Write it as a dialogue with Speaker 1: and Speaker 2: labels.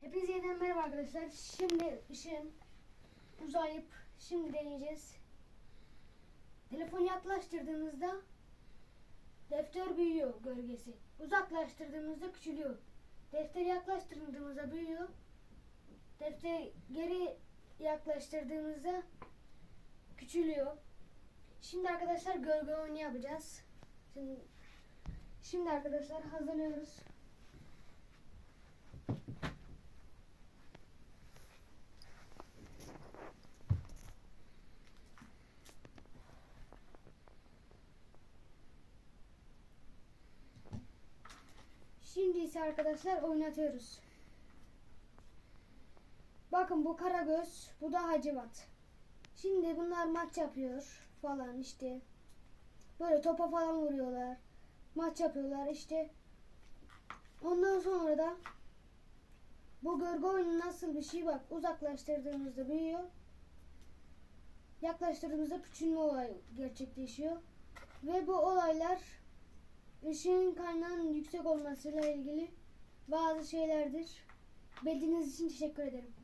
Speaker 1: Hepinize yeniden merhaba arkadaşlar. Şimdi ışığın uzayıp şimdi deneyeceğiz. Telefonu yaklaştırdığınızda defter büyüyor gölgesi. Uzaklaştırdığımızda küçülüyor. Defteri yaklaştırdığımızda büyüyor. Defteri geri yaklaştırdığımızda küçülüyor. Şimdi arkadaşlar gölge oyunu yapacağız. Şimdi, şimdi arkadaşlar hazırlıyoruz. Şimdi ise arkadaşlar oynatıyoruz. Bakın bu Karagöz, bu da Hacivat. Şimdi bunlar maç yapıyor falan işte. Böyle topa falan vuruyorlar. Maç yapıyorlar işte. Ondan sonra da bu gölge oyunu nasıl bir şey bak uzaklaştırdığımızda büyüyor. Yaklaştırdığımızda küçülme olayı gerçekleşiyor. Ve bu olaylar ışığın kaynağının yüksek olmasıyla ilgili bazı şeylerdir. Bildiğiniz için teşekkür ederim.